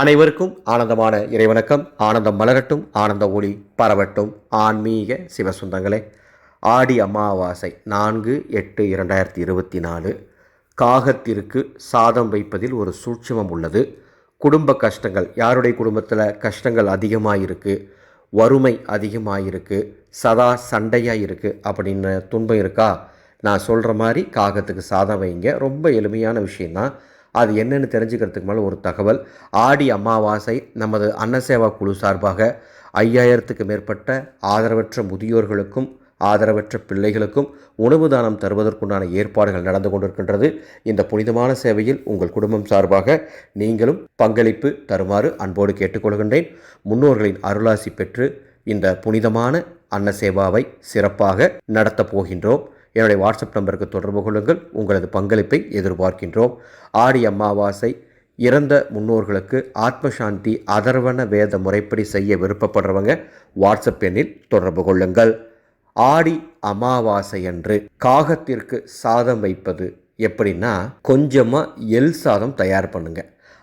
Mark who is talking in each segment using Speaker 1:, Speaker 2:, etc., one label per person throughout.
Speaker 1: அனைவருக்கும் ஆனந்தமான இறைவணக்கம். ஆனந்தம் மலரட்டும் ஆனந்த ஒளி பரவட்டும். ஆன்மீக சிவசுந்தங்களே ஆடி அமாவாசை நான்கு எட்டு இரண்டாயிரத்தி இருபத்தி நாலு. காகத்திற்கு சாதம் வைப்பதில் ஒரு சூட்சமம் உள்ளது. குடும்ப கஷ்டங்கள் யாருடைய குடும்பத்தில் கஷ்டங்கள் அதிகமாக இருக்குது வறுமை அதிகமாக இருக்குது சதா சண்டையாக இருக்குது அப்படின்னு துன்பம் இருக்கா? நான் சொல்கிற மாதிரி காகத்துக்கு சாதம் வைங்க. ரொம்ப எளிமையான விஷயந்தான் அது என்னென்னு தெரிஞ்சுக்கிறதுக்கு மேலே ஒரு தகவல். ஆடி அமாவாசை நமது அன்னசேவா குழு சார்பாக ஐயாயிரத்துக்கு மேற்பட்ட ஆதரவற்ற முதியோர்களுக்கும் ஆதரவற்ற பிள்ளைகளுக்கும் உணவு தானம் தருவதற்குண்டான ஏற்பாடுகள் நடந்து கொண்டிருக்கின்றது. இந்த புனிதமான சேவையில் உங்கள் குடும்பம் சார்பாக நீங்களும் பங்களிப்பு தருமாறு அன்போடு கேட்டுக்கொள்கின்றேன். முன்னோர்களின் அருளாசி பெற்று இந்த புனிதமான அன்னசேவாவை சிறப்பாக நடத்தப் போகின்றோம். என்னுடைய வாட்ஸ்அப் நம்பருக்கு தொடர்பு கொள்ளுங்கள். உங்களது பங்களிப்பை எதிர்பார்க்கின்றோம். ஆடி அமாவாசை இறந்த முன்னோர்களுக்கு ஆத்மசாந்தி அதர்வன வேத முறைப்படி செய்ய விருப்பப்படுறவங்க வாட்ஸ்அப் எண்ணில் தொடர்பு கொள்ளுங்கள். ஆடி அமாவாசை அன்று காகத்திற்கு சாதம் வைப்பது எப்படின்னா கொஞ்சமாக எல் சாதம் தயார் பண்ணுங்க.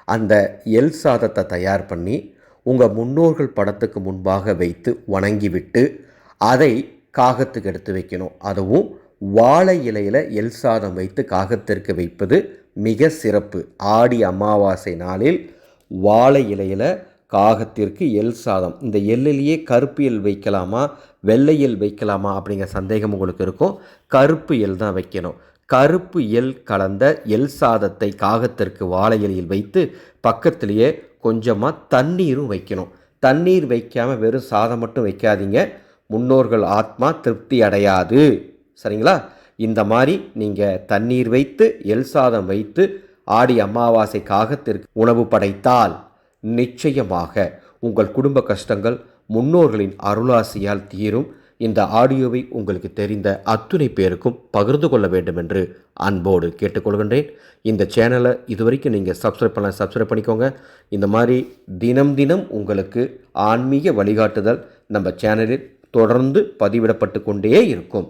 Speaker 1: அந்த எல் சாதத்தை தயார் பண்ணி உங்கள் முன்னோர்கள் படத்துக்கு முன்பாக வைத்து வணங்கிவிட்டு அதை காகத்துக்கு எடுத்து வைக்கணும். அதுவும் வாழை இலையில் எல் சாதம் வைத்து காகத்திற்கு வைப்பது மிக சிறப்பு. ஆடி அமாவாசை நாளில் வாழை இலையில் காகத்திற்கு எல் சாதம். இந்த எல்லிலேயே கருப்பு எல் வைக்கலாமா வெள்ளை எல் வைக்கலாமா அப்படிங்கிற சந்தேகம் உங்களுக்கு இருக்கும். கருப்பு எல் தான் வைக்கணும். கருப்பு எல் கலந்த எல் சாதத்தை காகத்திற்கு வாழை இலையில் வைத்து பக்கத்திலேயே கொஞ்சமாக தண்ணீரும் வைக்கணும். தண்ணீர் வைக்காமல் வெறும் சாதம் மட்டும் வைக்காதீங்க. முன்னோர்கள் ஆத்மா திருப்தி அடையாது. சரிங்களா? இந்த மாதிரி நீங்கள் தண்ணீர் வைத்து எல் சாதம் வைத்து ஆடி அமாவாசை காகத்திற்கு உணவு படைத்தால் நிச்சயமாக உங்கள் குடும்ப கஷ்டங்கள் முன்னோர்களின் அருளாசியால் தீரும். இந்த ஆடியோவை உங்களுக்கு தெரிந்த அத்துணை பேருக்கும் பகிர்ந்து கொள்ள வேண்டும் என்று அன்போடு கேட்டுக்கொள்கின்றேன். இந்த சேனலை இதுவரைக்கும் நீங்கள் சப்ஸ்கிரைப் பண்ண சப்ஸ்கிரைப் பண்ணிக்கோங்க. இந்த மாதிரி தினம் தினம் உங்களுக்கு ஆன்மீக வழிகாட்டுதல் நம்ம சேனலில் தொடர்ந்து பதிவிடப்பட்டு கொண்டே இருக்கும்.